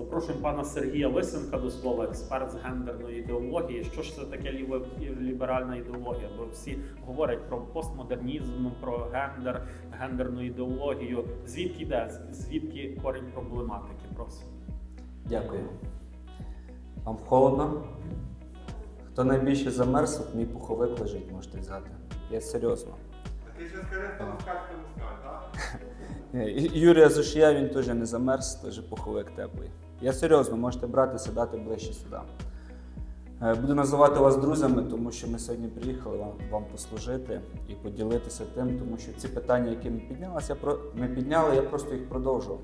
Запрошуємо пана Сергія Лисенка до слова, експерт з гендерної ідеології. Що ж це таке ліберальна ідеологія? Бо всі говорять про постмодернізм, про гендер, гендерну ідеологію. Звідки йде? Звідки корінь проблематики? Просимо. Дякую. Вам холодно? Хто найбільше замерз, мій пуховик лежить, можете взяти. Я серйозно. А ти ще скажи, хто москальська Юрія Зушія він теж не замерз, теж пуховик теплий. Я серйозно, можете брати, сідати ближче сюди. Е, Буду називати вас друзями, тому що ми сьогодні приїхали вам, вам послужити і поділитися тим, тому що ці питання, які ми про- ми підняли, я просто їх продовжував.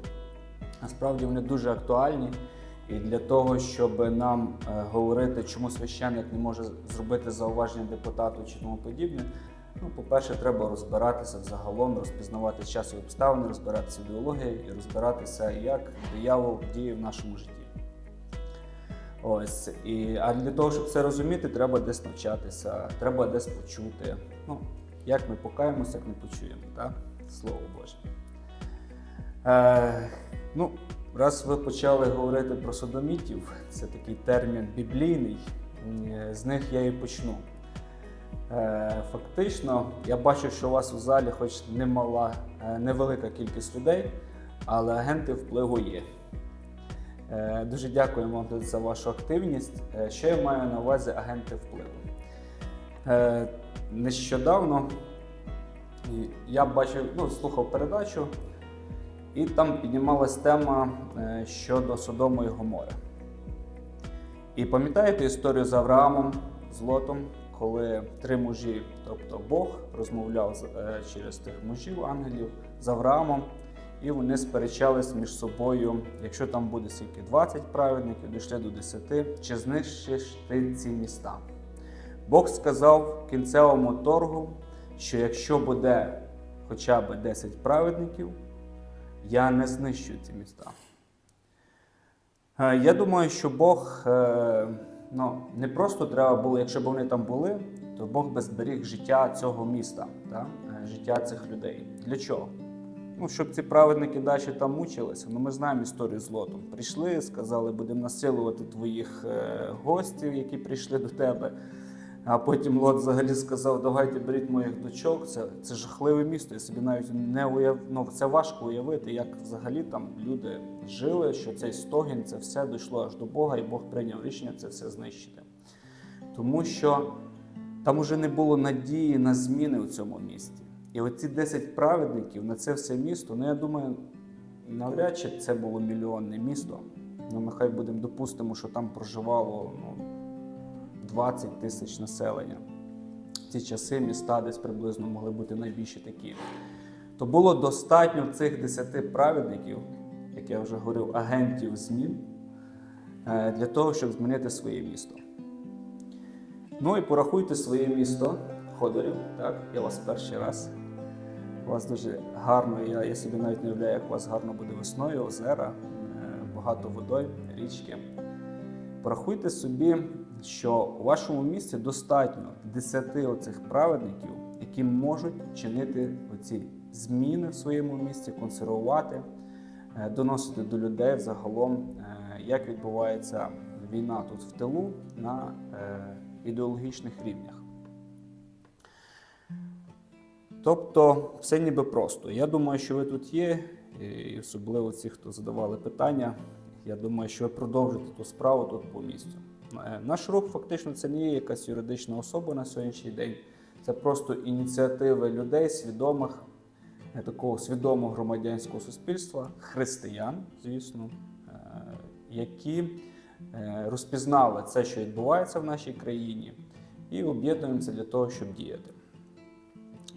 Насправді вони дуже актуальні. І для того, щоб нам е, говорити, чому священник не може зробити зауваження депутату чи тому подібне, ну, по-перше, треба розбиратися взагалом, розпізнавати часові обставини, розбиратися в ідеології і розбиратися, як диявол діє в нашому житті. Ось. І, а для того, щоб це розуміти, треба десь навчатися, треба десь почути. Ну, як ми покаємося, як не почуємо, так? Слово Боже. Е, ну, раз ви почали говорити про содомітів, це такий термін біблійний, з них я і почну. Е, Фактично, я бачу, що у вас у залі, хоч немала, е, невелика кількість людей, але агенти впливу є. Е, Дуже дякуємо вам за вашу активність. Що я маю на увазі агенти впливу? Нещодавно я бачив, ну, слухав передачу, і там піднімалась тема щодо Содому і Гомори. І пам'ятаєте історію з Авраамом, з Лотом, коли три мужі, тобто Бог, розмовляв е, через тих мужів, ангелів з Авраамом, і вони сперечались між собою, якщо там буде скільки 20 праведників, дійшли до 10, чи знищиш ти ці міста. Бог сказав кінцевому торгу, що якщо буде хоча б 10 праведників, я не знищу ці міста. Е, Я думаю, що Бог е, ну, не просто треба було, якщо б вони там були, то Бог би зберіг життя цього міста, та? е, життя цих людей. Для чого? Ну, щоб ці праведники далі там мучилися. Ну, ми знаємо історію з Лотом. Прийшли, сказали, будемо насилувати твоїх е, гостів, які прийшли до тебе. А потім Лот взагалі сказав: давайте беріть моїх дочок. Це, це жахливе місто. Я собі навіть не уяв... ну, це важко уявити, як взагалі там люди жили, що цей стогін, це все дійшло аж до Бога, і Бог прийняв рішення це все знищити. Тому що там уже не було надії на зміни у цьому місті. І оці 10 праведників на це все місто, ну я думаю, навряд чи це було мільйонне місто. Ну, ми хай будемо допустимо, що там проживало ну, 20 тисяч населення. В ці часи міста десь приблизно могли бути найбільші такі. То було достатньо цих 10 праведників, як я вже говорив, агентів змін, е, для того, щоб змінити своє місто. Ну і порахуйте своє місто Ходорів. Так, я вас перший раз. У вас дуже гарно, я, я собі навіть не уявляю, як у вас гарно буде весною, озера, е, багато водой, річки. Порахуйте собі, що у вашому місті достатньо 10 оцих праведників, які можуть чинити оці зміни в своєму місті, консервувати, е, доносити до людей взагалом, е, як відбувається війна тут в тилу на е, ідеологічних рівнях. Тобто все ніби просто. Я думаю, що ви тут є, і особливо ці, хто задавали питання. Я думаю, що ви продовжите ту справу тут по місцю. Е, Наш рух фактично це не є якась юридична особа на сьогоднішній день. Це просто ініціативи людей, свідомих, е, такого свідомого громадянського суспільства, християн, звісно, е, які розпізнали це, що відбувається в нашій країні, і об'єднуємося для того, щоб діяти.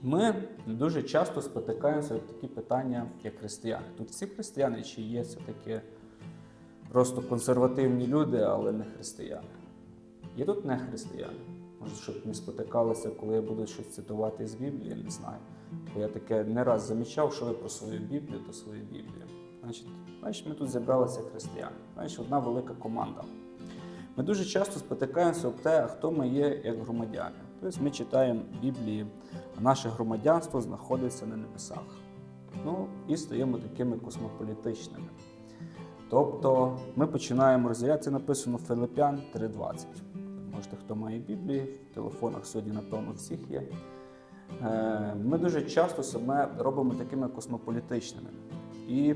Ми дуже часто спотикаємося в такі питання, як християни. Тут всі християни чи є все-таки просто консервативні люди, але не християни. Є тут не християни. Може, щоб не спотикалися, коли я буду щось цитувати з Біблії, не знаю. Бо я таке не раз замічав, що ви про свою Біблію, то свою Біблію. Значить, значить, ми тут зібралися християни. Значить, одна велика команда. Ми дуже часто спотикаємося об те, хто ми є як громадяни. Тобто ми читаємо Біблії, а наше громадянство знаходиться на небесах. Ну і стаємо такими космополітичними. Тобто ми починаємо розділяти, написано Филипян 3.20. Можете, хто має Біблії, в телефонах сьогодні, напевно, всіх є. Е, Ми дуже часто себе робимо такими космополітичними. І,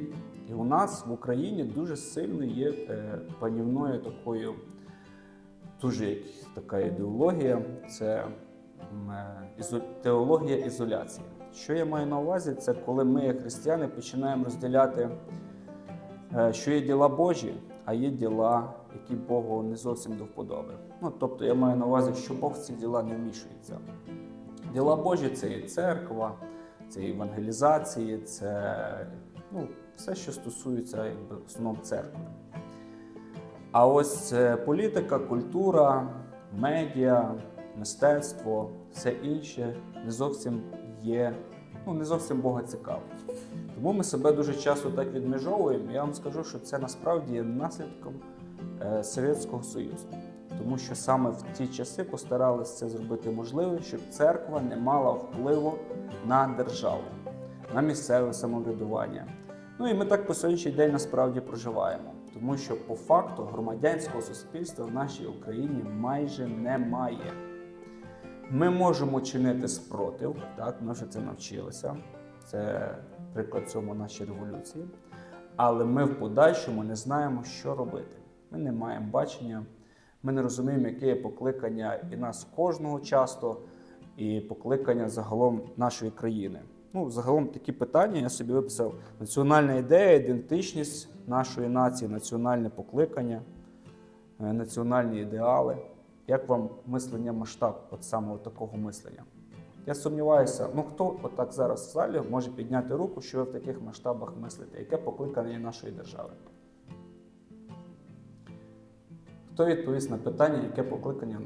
і у нас в Україні дуже сильно є е, панівною такою, дуже така ідеологія, це е, теологія ізоляції. Що я маю на увазі, це коли ми, як християни, починаємо розділяти, що є діла Божі, а є діла, які Богу не зовсім до вподоби. Ну, тобто я маю на увазі, що Бог в ці діла не вмішується. Діла Божі це і церква, це і евангелізації, це ну, все, що стосується якби, основному церкви. А ось е, політика, культура, медіа, мистецтво, все інше не зовсім є, ну не зовсім Бога цікавить. Тому ми себе дуже часто так відмежовуємо. Я вам скажу, що це насправді є наслідком е, Совєтського Союзу. Тому що саме в ті часи постаралися це зробити можливим, щоб церква не мала впливу на державу, на місцеве самоврядування. Ну і ми так по сьогоднішній день насправді проживаємо, тому що по факту громадянського суспільства в нашій Україні майже немає. Ми можемо чинити спротив, так, ми вже це навчилися. Це приклад цьому нашій революції. Але ми в подальшому не знаємо, що робити. Ми не маємо бачення, ми не розуміємо, яке є покликання і нас кожного часто, і покликання загалом нашої країни. Ну, загалом такі питання я собі виписав: національна ідея, ідентичність нашої нації, національне покликання, е, національні ідеали. Як вам мислення масштаб от саме от такого мислення? Я сумніваюся, ну хто отак зараз в залі може підняти руку, що ви в таких масштабах мислите? Яке покликання нашої держави? Хто відповість на питання, яке покликання в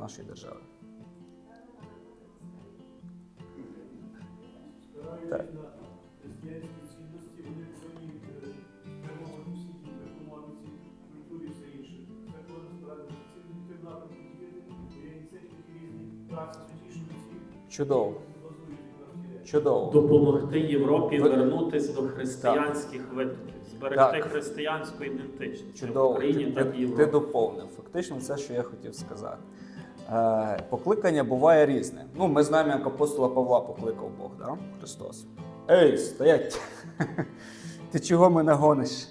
все інше. Так Чудово, чудово. Допомогти Європі Ви- вернутись до християнських викликів, зберегти Так. християнську ідентичність Чудово, в Україні, ти, так і ти, в ти Європі. доповнив. Фактично, це, що я хотів сказати. Е, покликання буває різне. Ну, ми знаємо, як апостола Павла покликав Бог, да? Христос. Ей, стоять! Ти чого мене гониш?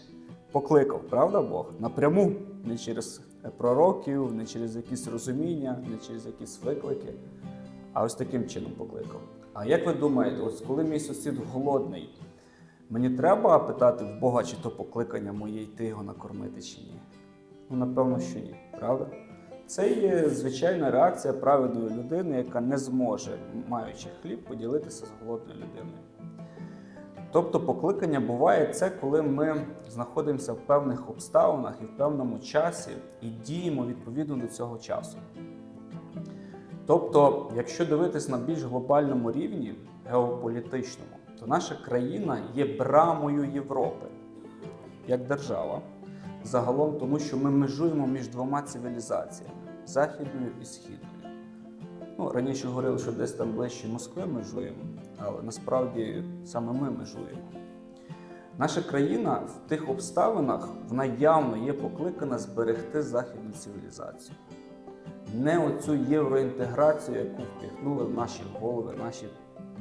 Покликав, правда Бог? Напряму, не через пророків, не через якісь розуміння, не через якісь виклики, а ось таким чином покликав. А як ви думаєте, ось коли мій сусід голодний, Мені треба питати в Бога, чи то покликання моє йти його накормити чи ні. Ну, напевно, що ні, правда? Це є звичайна реакція праведної людини, яка не зможе, маючи хліб, поділитися з голодною людиною. Тобто покликання буває це, коли ми знаходимося в певних обставинах і в певному часі і діємо відповідно до цього часу. Тобто, якщо дивитись на більш глобальному рівні, геополітичному, то наша країна є брамою Європи як держава загалом, тому що ми межуємо між двома цивілізаціями західною і східною. Ну, раніше говорили, що десь там ближче Москви межуємо, але насправді саме ми межуємо. Наша країна в тих обставинах вона явно є покликана зберегти західну цивілізацію. Не оцю євроінтеграцію, яку впіхнули в наші голови наші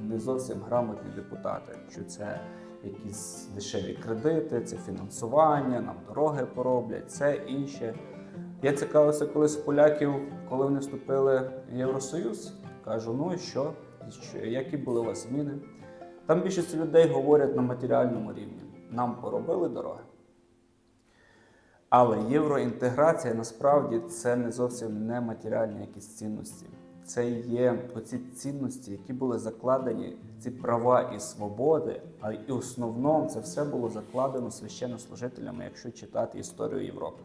не зовсім грамотні депутати, що це якісь дешеві кредити, це фінансування, нам дороги пороблять, це інше. Я цікавився колись поляків, коли вони вступили в Євросоюз. Кажу, ну і що? І? Які були у вас зміни? Там більшість людей говорять на матеріальному рівні. Нам поробили дороги. Але євроінтеграція насправді це не зовсім не матеріальні якісь цінності. Це є оці цінності, які були закладені, ці права і свободи, а і основному це все було закладено священнослужителями, якщо читати історію Європи.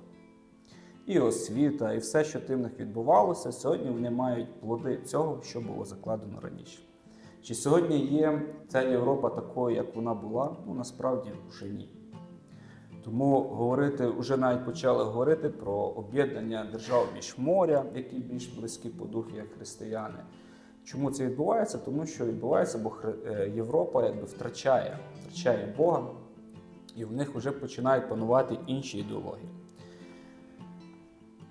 І освіта, і все, що тим них відбувалося, сьогодні вони мають плоди цього, що було закладено раніше. Чи сьогодні є ця Європа такою, як вона була? Ну насправді вже ні. Тому говорити, вже навіть почали говорити про об'єднання держав між моря, які більш близькі по духу, як християни. Чому це відбувається? Тому що відбувається, бо е, Європа якби втрачає, втрачає Бога, і в них вже починають панувати інші ідеології.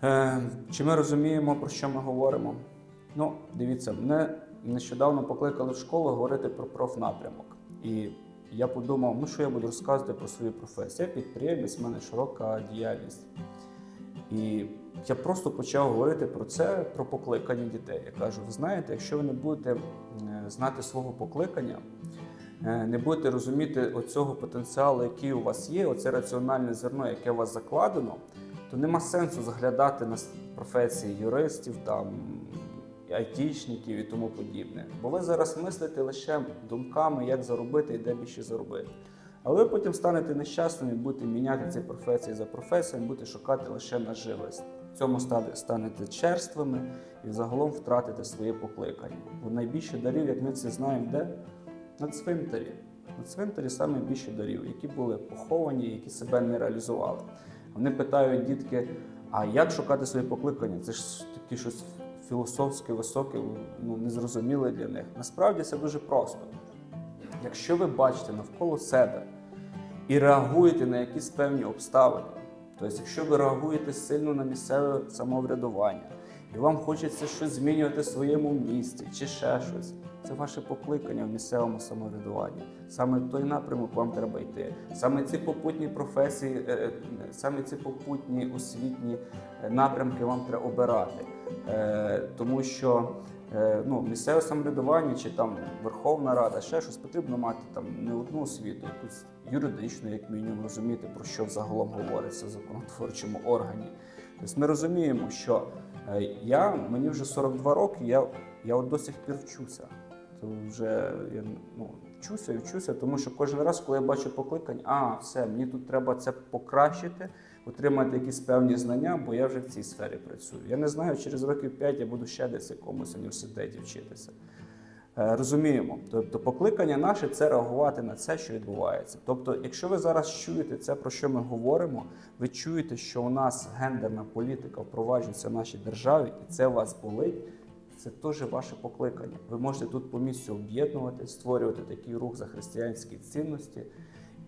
Е, чи ми розуміємо, про що ми говоримо? Ну, дивіться, мене нещодавно покликали в школу говорити про профнапрямок. І я подумав, ну що я буду розказувати про свою професію. Я підприємець, в мене широка діяльність. І я просто почав говорити про це, про покликання дітей. Я кажу: ви знаєте, якщо ви не будете знати свого покликання, е, не будете розуміти оцього потенціалу, який у вас є, оце раціональне зерно, яке у вас закладено, то нема сенсу заглядати на професії юристів, там айтішників і тому подібне. Бо ви зараз мислите лише думками, як заробити і де більше заробити. Але ви потім станете нещасними, будете міняти ці професії за професіями, будете шукати лише наживість. В цьому станете черствими і загалом втратите своє покликання. Бо найбільше дарів, як ми всі знаємо, де? На цвинтарі. На цвинтарі саме більше дарів, які були поховані, які себе не реалізували. Вони питають дітки: а як шукати своє покликання? Це ж таке щось філософське, високе, ну незрозуміле для них. Насправді це дуже просто. Якщо ви бачите навколо себе і реагуєте на якісь певні обставини, тобто, якщо ви реагуєте сильно на місцеве самоврядування, і вам хочеться щось змінювати в своєму місті чи ще щось, це ваше покликання в місцевому самоврядуванні. Саме в той напрямок вам треба йти. Саме ці попутні професії, е, е, саме ці попутні освітні е, напрямки вам треба обирати. Тому що ну, місцеве самоврядування чи там Верховна Рада, ще щось потрібно мати там не одну освіту, якусь юридичну, як мінімум, розуміти, про що взагалом говориться в законотворчому органі. Тобто ми розуміємо, що я, мені вже 42 роки, я, я от до сих пір вчуся. То вже я ну, вчуся і вчуся, тому що кожен раз, коли я бачу покликання, а все, мені тут треба це покращити, отримати якісь певні знання, бо я вже в цій сфері працюю. Я не знаю, через років 5 я буду ще десь в якомусь університеті вчитися. Е, Розуміємо, тобто покликання наше це реагувати на це, що відбувається. Тобто, якщо ви зараз чуєте це, про що ми говоримо, ви чуєте, що у нас гендерна політика впроваджується в нашій державі, і це вас болить. Це теж ваше покликання. Ви можете тут по місцю об'єднувати, створювати такий рух за християнські цінності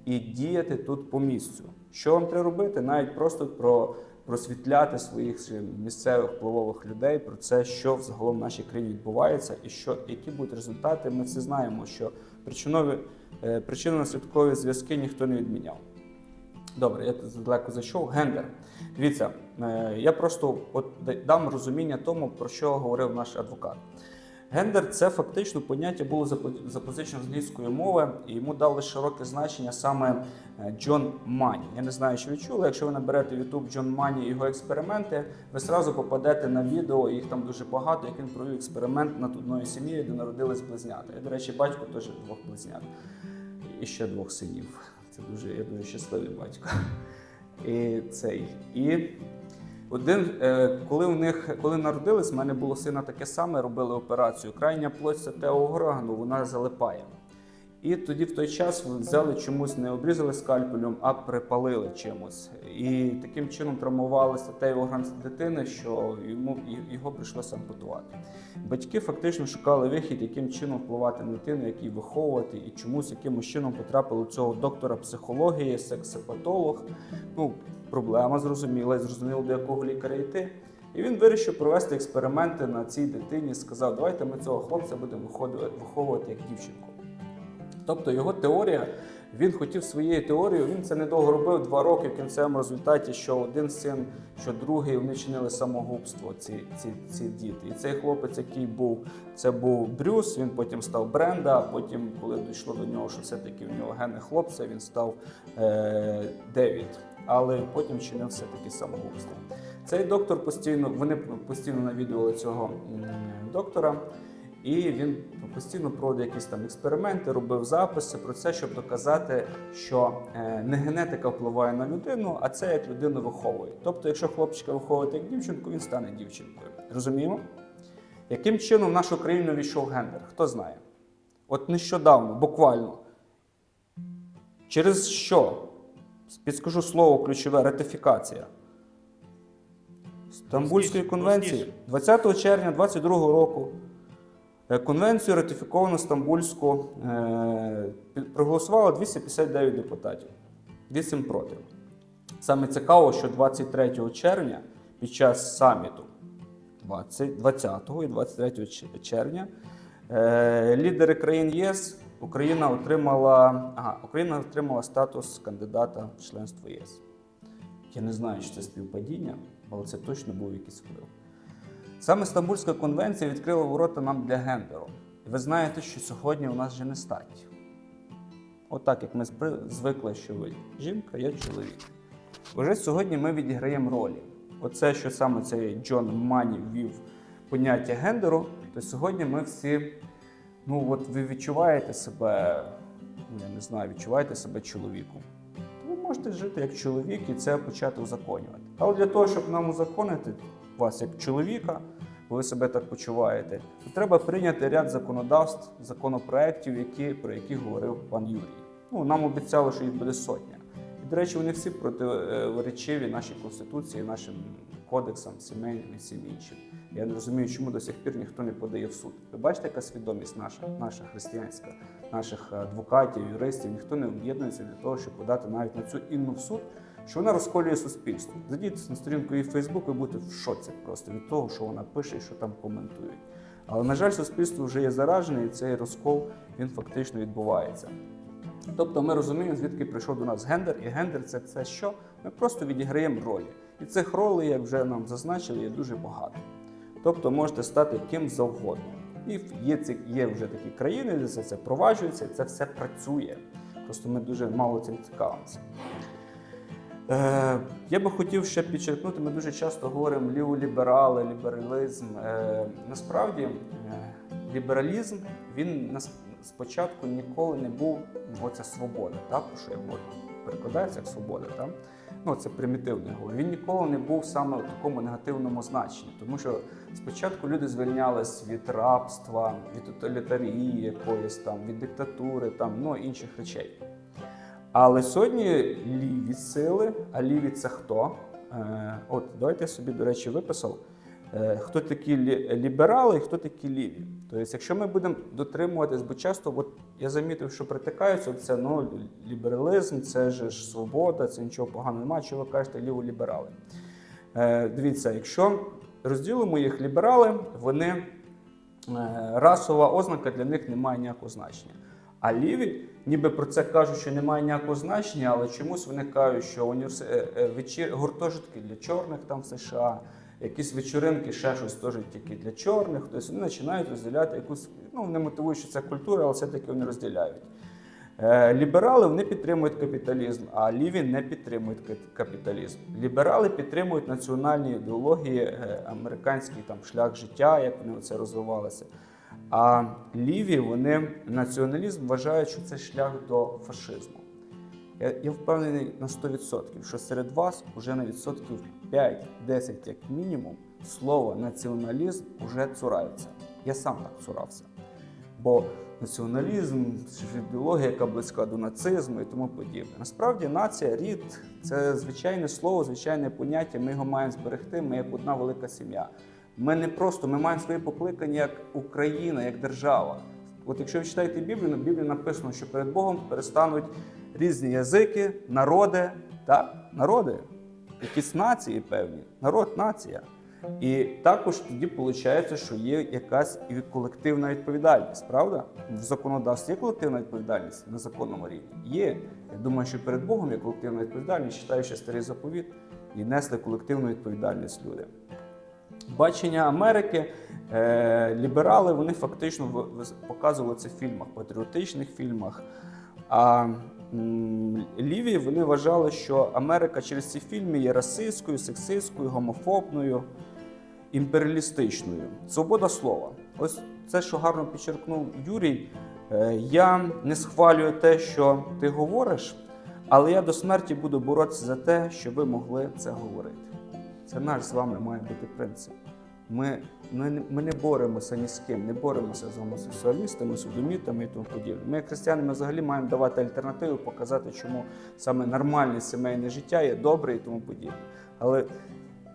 і діяти тут по місцю. Що вам треба робити? Навіть просто про просвітляти своїх місцевих впливових людей про це, що взагалом в нашій країні відбувається, і що які будуть результати. Ми всі знаємо, що е, причинно-наслідкові зв'язки ніхто не відміняв. Добре, я далеко зайшов. Гендер. Дивіться, е, я просто от дам розуміння тому, про що говорив наш адвокат. Гендер це фактично поняття було запозичено з англійської мови, і йому дали широке значення саме е, Джон Мані. Я не знаю, чи ви чули. Якщо ви наберете в YouTube Джон Мані і його експерименти, ви зразу попадете на відео, їх там дуже багато, як він провів експеримент над одною сім'єю, де народились близнята. Я, до речі, батько теж двох близнят і ще двох синів. Це дуже я дуже щасливий батько. І цей. І один, е, коли в них, коли народились, в мене було сина таке саме, робили операцію. Крайня плоть статевого органу, вона залипає. І тоді в той час взяли чомусь, не обрізали скальпелем, а припалили чимось. І таким чином травмували статевий орган дитини, що йому його прийшлося ампутувати. Батьки фактично шукали вихід, яким чином впливати на дитину, як її виховувати, і чомусь якимось чином потрапили цього доктора психології, сексопатолог. Ну, проблема зрозуміла, зрозуміло, до якого лікаря йти. І він вирішив провести експерименти на цій дитині. Сказав, давайте ми цього хлопця будемо виховувати як дівчинку. Тобто його теорія, він хотів своєю теорією, він це недовго робив два роки в кінцевому результаті, що один син, що другий вони чинили самогубство, ці, ці, ці діти. І цей хлопець, який був, це був Брюс, він потім став Бренда, а потім, коли дійшло до нього, що все-таки в нього гени хлопця, він став е, Девід. Але потім чинив все-таки самогубство. Цей доктор постійно, вони постійно навідували цього доктора. І він постійно проводив якісь там експерименти, робив записи про це, щоб доказати, що е, не генетика впливає на людину, а це як людину виховує. Тобто, якщо хлопчика виховувати як дівчинку, він стане дівчинкою. Розуміємо? Яким чином в нашу країну війшов гендер? Хто знає? От нещодавно, буквально. Через що? Підскажу слово ключове ратифікація. Стамбульської конвенції 20 червня 22 року. Е, Конвенцію ратифіковано Стамбульську е, проголосувало 259 депутатів. 8 проти. Саме цікаво, що 23 червня під час саміту 20, 20 і 23 червня е, лідери країн ЄС Україна отримала, ага, Україна отримала статус кандидата в членство ЄС. Я не знаю, чи це співпадіння, але це точно був якийсь вплив. Саме Стамбульська конвенція відкрила ворота нам для гендеру. І ви знаєте, що сьогодні у нас вже не стать. Отак, як ми звикли, що ви жінка, я чоловік. Уже сьогодні ми відіграємо ролі. Оце, що саме цей Джон Мані ввів поняття гендеру, то сьогодні ми всі, ну от ви відчуваєте себе, ну я не знаю, відчуваєте себе чоловіком. Ви можете жити як чоловік і це почати узаконювати. Але для того, щоб нам узаконити вас як чоловіка, ви себе так почуваєте, то треба прийняти ряд законодавств, законопроєктів, які, про які говорив пан Юрій. Ну, нам обіцяли, що їх буде сотня. І, до речі, вони всі протиречиві нашій конституції, нашим кодексам, сімейним і всім іншим. Я не розумію, чому до сих пір ніхто не подає в суд. Ви бачите, яка свідомість наша, наша християнська, наших адвокатів, юристів, ніхто не об'єднується для того, щоб подати навіть на цю інну в суд, що вона розколює суспільство. Зайдіть на сторінку її в Фейсбук, ви будете в шоці просто від того, що вона пише і що там коментують. Але, на жаль, суспільство вже є заражене, і цей розкол він фактично відбувається. Тобто ми розуміємо, звідки прийшов до нас гендер, і гендер це, це що? Ми просто відіграємо ролі. І цих ролей, як вже нам зазначили, є дуже багато. Тобто можете стати ким завгодно. І є, ці, є вже такі країни, де це, це впроваджується, і це все працює. Просто ми дуже мало цим цікавимося. Е, я би хотів ще підчеркнути, ми дуже часто говоримо ліволіберали, лібералізм. Е, насправді, е, лібералізм він спочатку ніколи не був оця свобода, та, про що я говорю, перекладається як свобода. Та? Ну, це примітивне говорю. Він ніколи не був саме в такому негативному значенні, тому що спочатку люди звільнялись від рабства, від тоталітарії якоїсь там, від диктатури, там, ну, інших речей. Але сьогодні ліві сили, а ліві це хто? Е, от давайте я собі, до речі, виписав, е, хто такі ліберали і хто такі ліві. Тобто, якщо ми будемо дотримуватись, бо часто от я замітив, що притикаються, це ну, лібералізм, це ж свобода, це нічого поганого немає, що ви кажете ліволіберали. Е, дивіться, якщо розділимо їх ліберали, вони расова ознака для них не має ніякого значення. А ліві, ніби про це кажуть, що немає ніякого значення, але чомусь вони кажуть, що універс... е, е, вечір... гуртожитки для чорних там в США, якісь вечоринки, ще щось теж тільки для чорних. Тобто вони починають розділяти якусь, ну не мотивують, що це культура, але все-таки вони розділяють. Е, Ліберали вони підтримують капіталізм, а ліві не підтримують капіталізм. Ліберали підтримують національні ідеології, американський там шлях життя, як вони це розвивалися. А ліві вони націоналізм вважають, що це шлях до фашизму. Я, я впевнений на 100%, що серед вас уже на відсотків 5-10 як мінімум слово націоналізм уже цурається. Я сам так цурався. Бо націоналізм ідеологія, яка близька до нацизму і тому подібне. Насправді нація, рід це звичайне слово, звичайне поняття. Ми його маємо зберегти. Ми як одна велика сім'я. Ми не просто ми маємо своє покликання як Україна, як держава. От якщо ви читаєте Біблію, на Біблії написано, що перед Богом перестануть різні язики, народи, так? народи, якісь нації певні, народ, нація. І також тоді виходить, що є якась колективна відповідальність, правда? В законодавстві є колективна відповідальність на законному рівні. Є. Я думаю, що перед Богом є колективна відповідальність, читаючи старий заповіт, і несли колективну відповідальність люди. Бачення Америки, е, ліберали, вони фактично показували це в фільмах, патріотичних фільмах. А ліві вони вважали, що Америка через ці фільми є расистською, сексистською, гомофобною, імперіалістичною. Свобода слова. Ось це, що гарно підчеркнув Юрій. Е, Я не схвалюю те, що ти говориш, але я до смерті буду боротися за те, щоб ви могли це говорити. Це наш з вами має бути принцип. Ми, ми, ми не боремося ні з ким, не боремося з гомосексуалістами, судомітами і тому подібне. Ми, як християни, взагалі маємо давати альтернативу, показати, чому саме нормальне сімейне життя є добре і тому подібне. Але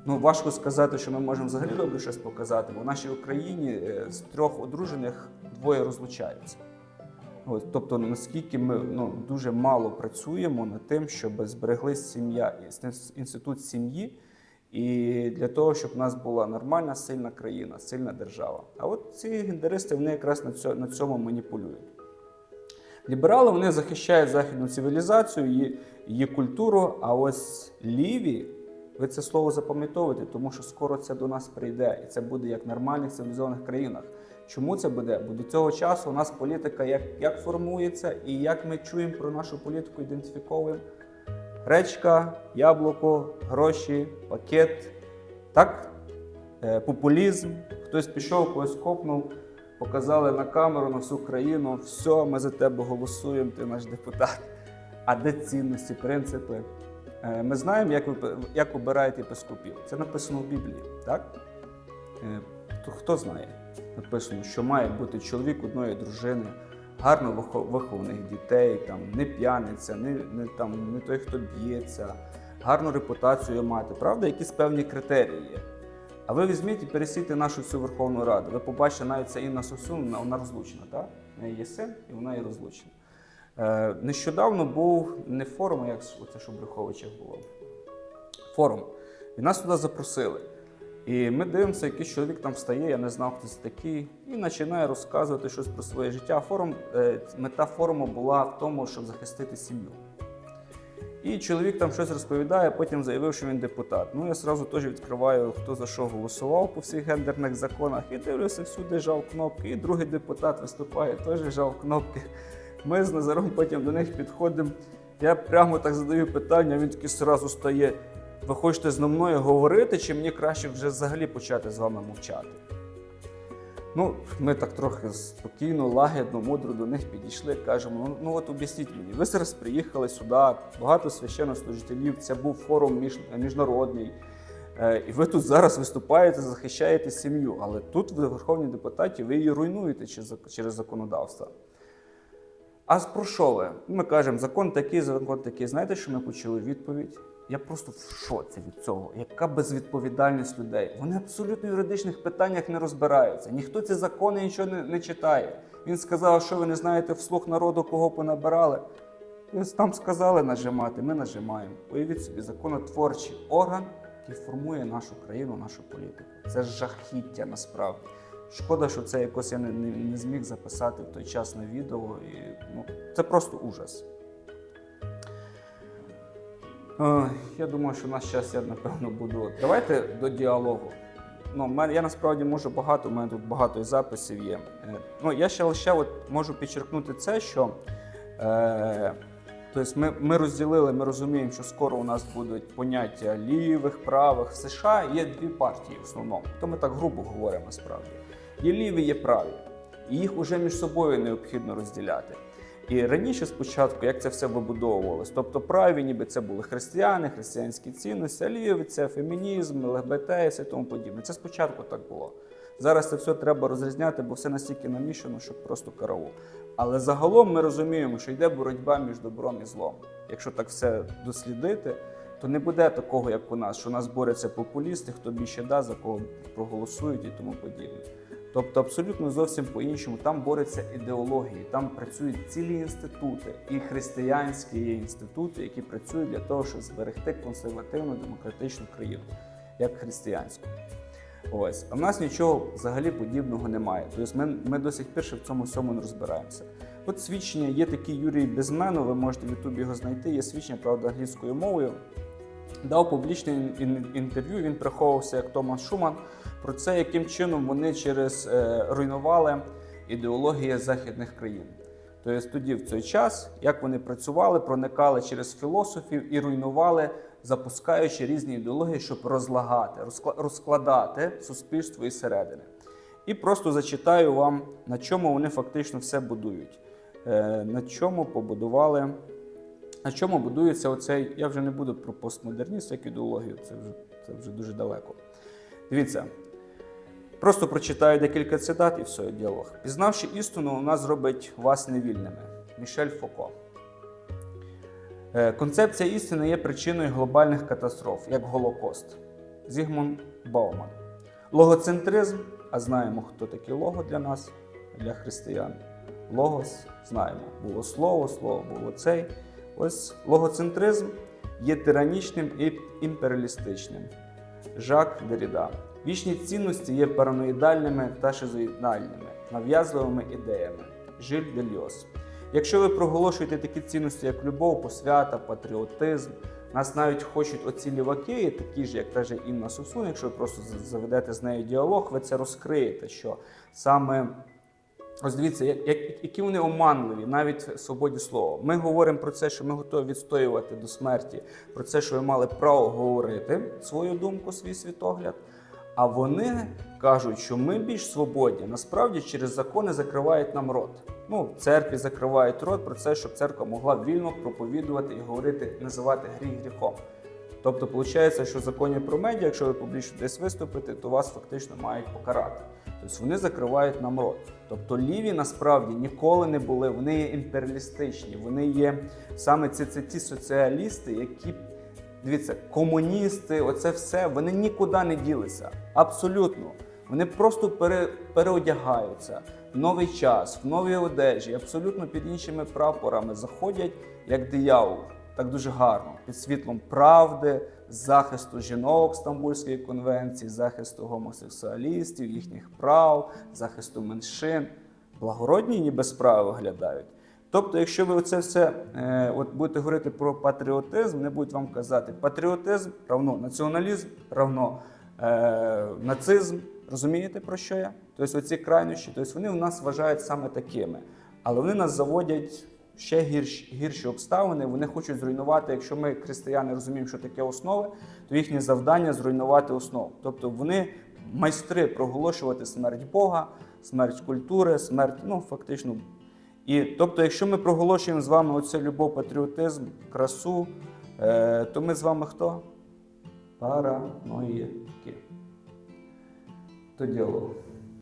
ну, важко сказати, що ми можемо взагалі добре щось показати, бо в нашій Україні е, з трьох одружених двоє розлучаються. Ось, тобто, наскільки ми ну, дуже мало працюємо над тим, щоб зберегли сім'я, інститут сім'ї, і для того, щоб у нас була нормальна, сильна країна, сильна держава. А от ці гендеристи вони якраз на цьому, маніпулюють. Ліберали вони захищають західну цивілізацію, її культуру. А ось ліві, ви це слово запам'ятовуєте, тому що скоро це до нас прийде, і це буде як в нормальних цивілізованих країнах. Чому це буде? Бо до цього часу у нас політика як, як формується, і як ми чуємо про нашу політику, ідентифіковуємо. Гречка, яблуко, гроші, пакет. Так? Е, популізм. Хтось пішов, когось копнув, показали на камеру на всю країну. Все, ми за тебе голосуємо, ти наш депутат. А де цінності, принципи? Е, Ми знаємо, як, ви, як обирають єпископів. Це написано в Біблії, так? Е, То хто знає? Написано, що має бути чоловік одної дружини, гарно вихованих дітей, там, не п'яниця, не, не, там, не той, хто б'ється, гарну репутацію мати. Правда, якісь певні критерії є. А ви візьміть і пересійте нашу цю Верховну Раду. Ви побачите, навіть це Інна Сосун, вона- розлучена, так? В неї є син, і вона є розлучена. Е, нещодавно був не форум, як це, що в було. Форум. І нас туди запросили. І ми дивимося, якийсь чоловік там встає, я не знав, хто це такий, і починає розказувати щось про своє життя. Форум, е, мета форуму була в тому, щоб захистити сім'ю. І чоловік там щось розповідає, потім заявив, що він депутат. Ну, я одразу теж відкриваю, хто за що голосував по всіх гендерних законах, і дивлюся, всюди жав кнопки. І другий депутат виступає, теж жав кнопки. Ми з Назаром потім до них підходимо. Я прямо так задаю питання, він такий одразу стає. Ви хочете зі мною говорити, чи мені краще вже взагалі почати з вами мовчати? Ну, ми так трохи спокійно, лагідно, мудро до них підійшли, кажемо: ну, ну от об'ясніть мені, ви зараз приїхали сюди, багато священнослужителів, це був форум між, міжнародний. Е, І ви тут зараз виступаєте, захищаєте сім'ю, але тут ви Верховні депутаті, ви її руйнуєте через законодавство. А про що ви? Ми кажемо, закон такий, закон такий. Знаєте, що ми почули відповідь? Я просто в шоці від цього. Яка безвідповідальність людей? Вони абсолютно в юридичних питаннях не розбираються. Ніхто ці закони нічого не, не читає. Він сказав, що ви не знаєте вслух народу, кого понабирали. Там сказали нажимати, ми нажимаємо. Уявіть собі, законотворчий орган, який формує нашу країну, нашу політику. Це жахіття насправді. Шкода, що це якось я не, не, не зміг записати в той час на відео. І, ну, це просто ужас. Е, Я думаю, що в нас час я напевно буду. Давайте до діалогу. Ну, я насправді можу багато, у мене тут багато записів є. Е, Ну, я ще лише от можу підчеркнути це, що е, тобто ми, ми розділили, ми розуміємо, що скоро у нас будуть поняття лівих, правих. В США є дві партії в основному. То ми так грубо говоримо насправді. Є ліві, є праві. І їх уже між собою необхідно розділяти. І раніше спочатку, як це все вибудовувалось, тобто праві, ніби це були християни, християнські цінності, а ліві це фемінізм, ЛГБТ і тому подібне. Це спочатку так було. Зараз це все треба розрізняти, бо все настільки намішано, що просто караул. Але загалом ми розуміємо, що йде боротьба між добром і злом. Якщо так все дослідити, то не буде такого, як у нас, що у нас борються популісти, хто більше да, за кого проголосують і тому подібне. Тобто абсолютно зовсім по-іншому. Там борються ідеології, там працюють цілі інститути, і християнські є інститути, які працюють для того, щоб зберегти консервативну демократичну країну, як християнську. Ось, а в нас нічого взагалі подібного немає. Тобто ми, ми до сих пір ще в цьому всьому не розбираємося. От свідчення є такий Юрій Безменов, ви можете в Ютубі його знайти. Є свідчення, правда, англійською мовою. Дав публічне ін- ін- інтерв'ю. Він приховувався як Томас Шуман про це, яким чином вони через е, руйнували ідеології західних країн. Тобто тоді, в цей час, як вони працювали, проникали через філософів і руйнували, запускаючи різні ідеології, щоб розлагати, розкла- розкладати суспільство із середини. І просто зачитаю вам, на чому вони фактично все будують, Е, на чому побудували. На чому будується оцей, я вже не буду про постмодернізм як ідеологію, це вже, це вже дуже далеко. Дивіться, просто прочитаю декілька цитат і все, діалог. Пізнавши істину, вона зробить вас невільними. Мішель Фоко. Е, Концепція істини є причиною глобальних катастроф, як Голокост. Зігмунд Бауман. Логоцентризм, а знаємо, хто такий лого для нас, для християн. Логос знаємо. Було слово, слово було цей. Ось логоцентризм є тиранічним і імперіалістичним. Жак Деріда. Вічні цінності є параноїдальними та шизоїдальними, нав'язливими ідеями. Жиль Дельйос. Якщо ви проголошуєте такі цінності, як любов, посвята, патріотизм, нас навіть хочуть оці ліваки, такі ж, як та же Інна Сусун, якщо ви просто заведете з нею діалог, ви це розкриєте, що саме Ось дивіться, як, як, які вони оманливі, навіть в свободі слова. Ми говоримо про це, що ми готові відстоювати до смерті, про це, що ви мали право говорити свою думку, свій світогляд. А вони кажуть, що ми більш свободні. Насправді через закони закривають нам рот. Ну, церкві закривають рот про це, щоб церква могла вільно проповідувати і говорити, називати гріх гріхом. Тобто, виходить, що в законі про медіа, якщо ви публічно десь виступите, то вас фактично мають покарати. Тобто вони закривають нам рот. Тобто ліві насправді ніколи не були, вони є імперіалістичні, вони є саме ці, це ті соціалісти, які дивіться, комуністи, оце все, вони нікуди не ділися. Абсолютно. Вони просто пере, переодягаються в новий час, в новій одежі, абсолютно під іншими прапорами заходять як диявол. Так дуже гарно, під світлом правди, захисту жінок Стамбульської конвенції, захисту гомосексуалістів, їхніх прав, захисту меншин. Благородні ніби справи виглядають. Тобто, якщо ви це все е, от будете говорити про патріотизм, не будуть вам казати, патріотизм равно націоналізм равно е, нацизм. Розумієте про що я? Тобто оці крайнощі, тобто вони у нас вважають саме такими, але вони нас заводять ще гірші, гірші обставини. Вони хочуть зруйнувати. Якщо ми, християни, розуміємо, що таке основи, то їхнє завдання зруйнувати основу. Тобто вони майстри проголошувати смерть Бога, смерть культури, смерть, ну фактично. І тобто, якщо ми проголошуємо з вами оце любов, патріотизм, красу, е, то ми з вами хто? Параноїки. То діалог.